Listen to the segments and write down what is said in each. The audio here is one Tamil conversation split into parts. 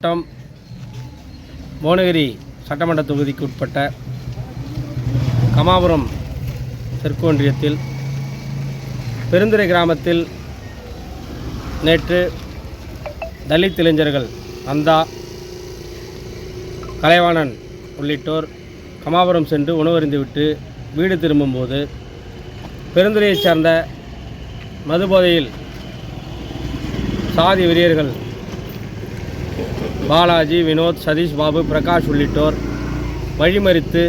மாவட்டம் புவனகிரி சட்டமன்ற தொகுதிக்கு உட்பட்ட கமாபுரம் தெற்கு ஒன்றியத்தில் பெருந்துறை கிராமத்தில் நேற்று தலித் இளைஞர்கள் நந்தா கலைவாணன் உள்ளிட்டோர் கமாபுரம் சென்று உணவருந்துவிட்டு வீடு திரும்பும்போது பெருந்துறையைச் சேர்ந்த மதுபோதையில் சாதி வெறியர்கள் பாலாஜி வினோத் சதீஷ் பாபு பிரகாஷ் உள்ளிட்டோர் வழிமறித்து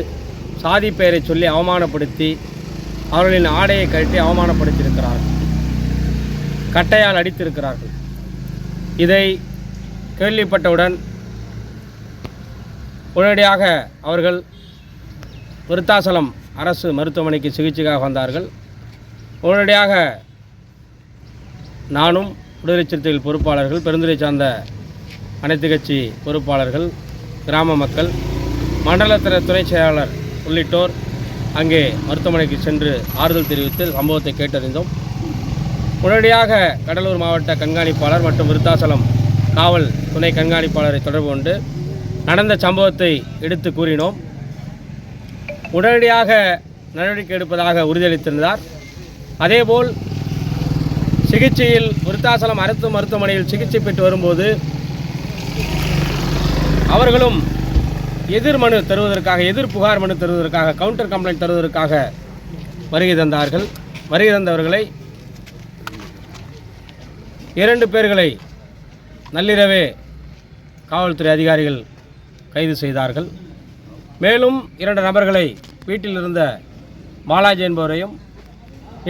சாதி பெயரை சொல்லி அவமானப்படுத்தி அவர்களின் ஆடையை கழட்டி அவமானப்படுத்தியிருக்கிறார்கள். கட்டையால் அடித்திருக்கிறார்கள். இதை கேள்விப்பட்டவுடன் உடனடியாக அவர்கள் விருத்தாசலம் அரசு மருத்துவமனைக்கு சிகிச்சைக்காக வந்தார்கள். உடனடியாக நானும் விடுதலை சிறுத்தைகள் பொறுப்பாளர்கள் பெருந்துறை சார்ந்த அனைத்து கட்சி பொறுப்பாளர்கள் கிராம மக்கள் மண்டலத்திற துணை செயலாளர் உள்ளிட்டோர் அங்கே மருத்துவமனைக்கு சென்று ஆறுதல் தெரிவித்து சம்பவத்தை கேட்டறிந்தோம். உடனடியாக கடலூர் மாவட்ட கண்காணிப்பாளர் மற்றும் விருத்தாசலம் காவல் துணை கண்காணிப்பாளரை தொடர்பு கொண்டு நடந்த சம்பவத்தை எடுத்து கூறினோம். உடனடியாக நடவடிக்கை எடுப்பதாக உறுதியளித்திருந்தார். அதேபோல் சிகிச்சையில் விருத்தாசலம் அரசு மருத்துவமனையில் சிகிச்சை பெற்று வரும்போது அவர்களும் எதிர் மனு தருவதற்காக எதிர் புகார் மனு தருவதற்காக கவுண்டர் கம்ப்ளைண்ட் தருவதற்காக வருகை தந்தார்கள். வருகை தந்தவர்களை இரண்டு பேர்களை நள்ளிரவே காவல்துறை அதிகாரிகள் கைது செய்தார்கள். மேலும் இரண்டு நபர்களை வீட்டில் இருந்த பாலாஜி என்பவரையும்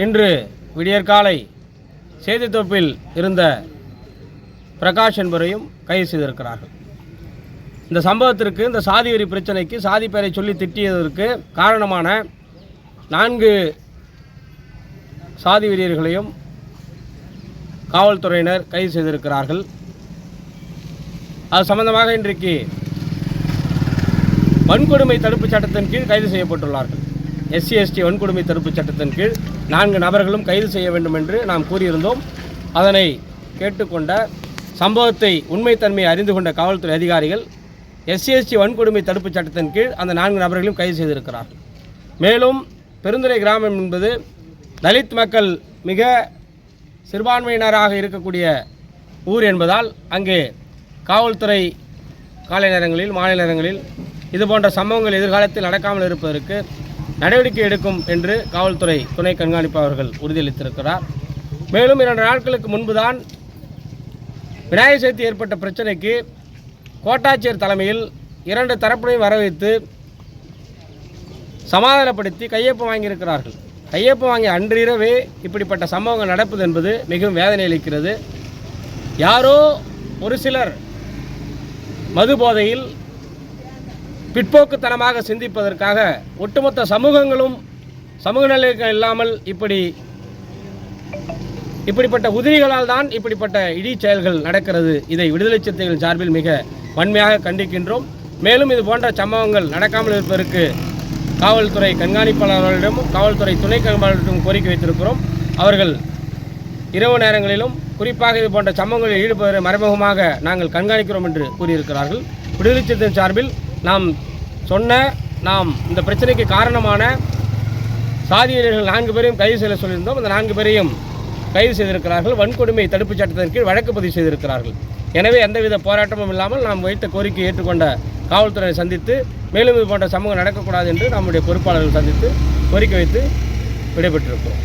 இன்று விடியற்காலை செய்தித்தொப்பில் இருந்த பிரகாஷ் என்பவரையும் கைது செய்திருக்கிறார்கள். இந்த சம்பவத்திற்கு இந்த சாதி வெறி பிரச்சனைக்கு சாதி பெயரை சொல்லி திட்டியதற்கு காரணமான நான்கு சாதி வெறியர்களையும் காவல்துறையினர் கைது செய்திருக்கிறார்கள். அது சம்பந்தமாக இன்றைக்கு வன்கொடுமை தடுப்புச் சட்டத்தின் கீழ் கைது செய்யப்பட்டுள்ளார்கள். எஸ்சி எஸ்டி வன்கொடுமை தடுப்புச் சட்டத்தின் கீழ் நான்கு நபர்களும் கைது செய்ய வேண்டும் என்று நாம் கூறியிருந்தோம். அதனை கேட்டுக்கொண்ட சம்பவத்தை உண்மைத்தன்மையை அறிந்து கொண்ட காவல்துறை அதிகாரிகள் எஸ்சிஎஸ்டி வன்கொடுமை தடுப்புச் சட்டத்தின் கீழ் அந்த நான்கு நபர்களையும் கைது செய்திருக்கிறார். மேலும் பெருந்துறை கிராமம் என்பது தலித் மக்கள் மிக சிறுபான்மையினராக இருக்கக்கூடிய ஊர் என்பதால் அங்கே காவல்துறை காலை நேரங்களில் மாலை நேரங்களில் இது போன்ற சம்பவங்கள் எதிர்காலத்தில் நடக்காமல் இருப்பதற்கு நடவடிக்கை எடுக்கும் என்று காவல்துறை துணை கண்காணிப்பாளர்கள் உறுதியளித்திருக்கிறார். மேலும் இரண்டு நாட்களுக்கு முன்புதான் விநாயகர் சதுர்த்தி ஏற்பட்ட பிரச்சனைக்கு கோட்டாட்சியர் தலைமையில் இரண்டு தரப்பினையும் வரவைத்து சமாதானப்படுத்தி கையொப்பம் வாங்கியிருக்கிறார்கள். கையொப்பம் வாங்கிய அன்றிரவே இப்படிப்பட்ட சம்பவங்கள் நடப்பது என்பது மிகவும் வேதனை அளிக்கிறது. யாரோ ஒரு சிலர் மது போதையில் பிற்போக்குத்தனமாக சிந்திப்பதற்காக ஒட்டுமொத்த சமூகங்களும் சமூக நிலைகள் இல்லாமல் இப்படி இப்படிப்பட்ட உதிரிகளால் தான் இப்படிப்பட்ட இடி செயல்கள் நடக்கிறது. இதை விடுதலை சிறுத்தைகள் சார்பில் மிக வன்மையாக கண்டிக்கின்றோம். மேலும் இது போன்ற சம்பவங்கள் நடக்காமல் இருப்பதற்கு காவல்துறை கண்காணிப்பாளர்களிடமும் காவல்துறை துணை கண்காணிப்பாளரிடம் கோரிக்கை வைத்திருக்கிறோம். அவர்கள் இரவு நேரங்களிலும் குறிப்பாக இது போன்ற சம்பவங்களில் ஈடுபடுவதை மறைமுகமாக நாங்கள் கண்காணிக்கிறோம் என்று கூறியிருக்கிறார்கள். விடுதலை சிறுத்தைகள் சார்பில் நாம் சொன்ன நாம் இந்த பிரச்சனைக்கு காரணமான சாதியினர்கள் நான்கு பேரையும் கைது செய்ய சொல்லியிருந்தோம். அந்த நான்கு பேரையும் கைது செய்திருக்கிறார்கள் வன்கொடுமை தடுப்புச் சட்டத்தின் கீழ் வழக்கு பதிவு செய்திருக்கிறார்கள். எனவே எந்தவித போராட்டமும் இல்லாமல் நாம் வைத்த கோரிக்கையை ஏற்றுக்கொண்ட காவல்துறையை சந்தித்து மேலும் இது போன்ற சமூகம் நடக்கக்கூடாது என்று நம்முடைய பொறுப்பாளர்கள் சந்தித்து கோரிக்கை வைத்து விடைபெற்றிருக்கிறோம்.